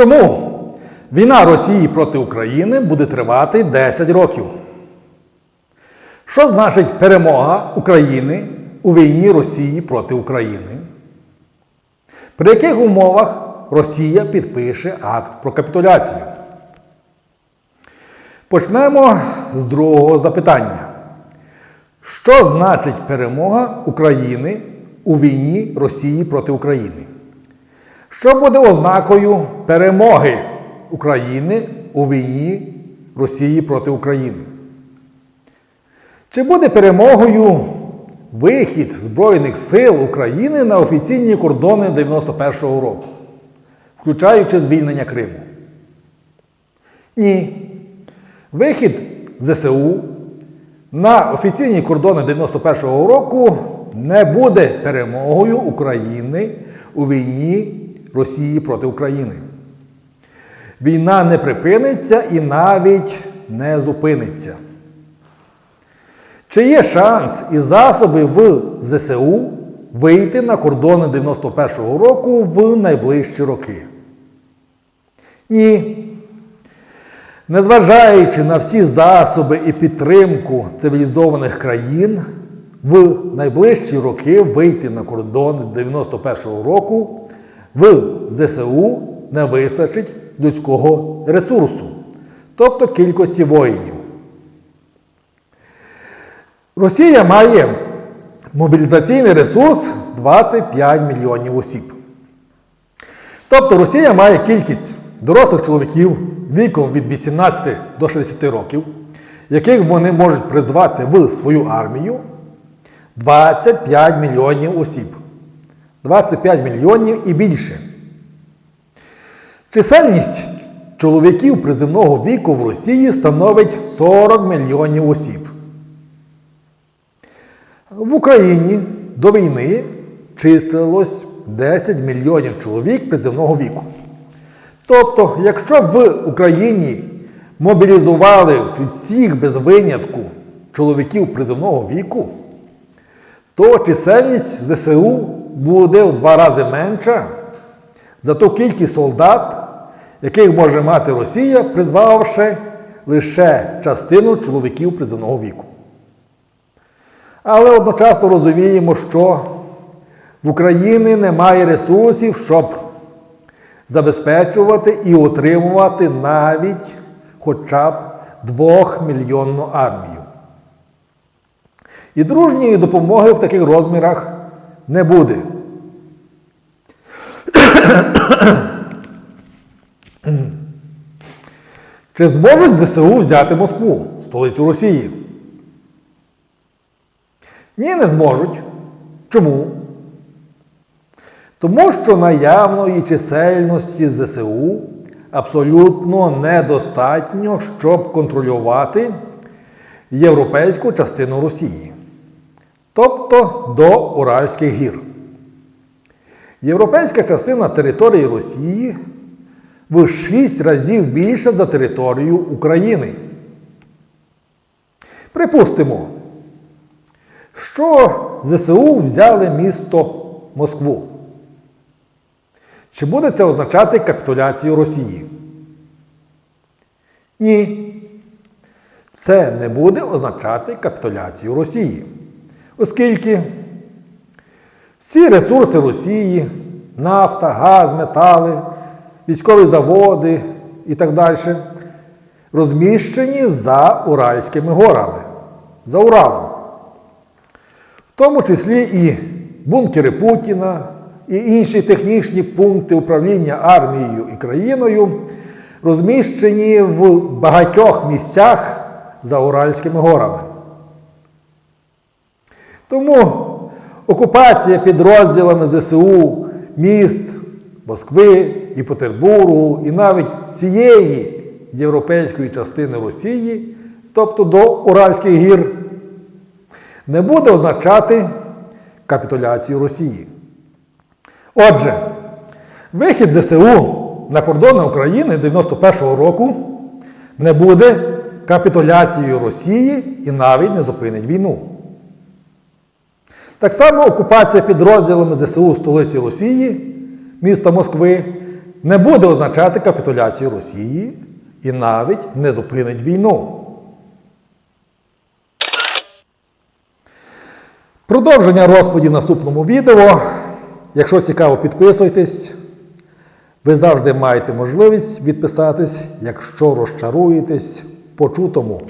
Чому війна Росії проти України буде тривати 10 років? Що значить перемога України у війні Росії проти України? При яких умовах Росія підпише акт про капітуляцію? Почнемо з другого запитання. Що значить перемога України у війні Росії проти України? Що буде ознакою перемоги України у війні Росії проти України? Чи буде перемогою вихід Збройних сил України на офіційні кордони 91-го року, включаючи звільнення Криму? Ні. Вихід ЗСУ на офіційні кордони 91-го року не буде перемогою України у війні Росії проти України. Війна не припиниться і навіть не зупиниться. Чи є шанс і засоби в ЗСУ вийти на кордони 91-го року в найближчі роки? Ні. Незважаючи на всі засоби і підтримку цивілізованих країн, в найближчі роки вийти на кордони 91-го року в ЗСУ не вистачить людського ресурсу, тобто кількості воїнів. Росія має мобілізаційний ресурс 25 мільйонів осіб. Тобто Росія має кількість дорослих чоловіків віком від 18 до 60 років, яких вони можуть призвати в свою армію 25 мільйонів осіб. 25 мільйонів і більше. Чисельність чоловіків приземного віку в Росії становить 40 мільйонів осіб. В Україні до війни числилось 10 мільйонів чоловік приземного віку. Тобто, якщо б в Україні мобілізували всіх без винятку чоловіків приземного віку, то чисельність ЗСУ буде в два рази менша за ту кількість солдат, яких може мати Росія, призвавши лише частину чоловіків приземного віку. Але одночасно розуміємо, що в Україні немає ресурсів, щоб забезпечувати і утримувати навіть хоча б двохмільйонну армію. І дружньої допомоги в таких розмірах не буде. Чи зможуть ЗСУ взяти Москву, столицю Росії? Ні, не зможуть. Чому? Тому що наявної чисельності ЗСУ абсолютно недостатньо, щоб контролювати європейську частину Росії, тобто до Уральських гір. Європейська частина території Росії в 6 разів більша за територію України. Припустимо, що ЗСУ взяли місто Москву. Чи буде це означати капітуляцію Росії? Ні. Це не буде означати капітуляцію Росії. Оскільки всі ресурси Росії, нафта, газ, метали, військові заводи і так далі, розміщені за Уральськими горами, за Уралом. В тому числі і бункери Путіна, і інші технічні пункти управління армією і країною розміщені в багатьох місцях за Уральськими горами. Тому окупація підрозділами ЗСУ міст Москви і Петербургу, і навіть всієї європейської частини Росії, тобто до Уральських гір, не буде означати капітуляцію Росії. Отже, вихід ЗСУ на кордони України 91-го року не буде капітуляцією Росії і навіть не зупинить війну. Так само окупація підрозділами ЗСУ столиці Росії, міста Москви, не буде означати капітуляцію Росії і навіть не зупинить війну. Продовження розповіді в наступному відео. Якщо цікаво, підписуйтесь. Ви завжди маєте можливість відписатись, якщо розчаруєтесь почутому.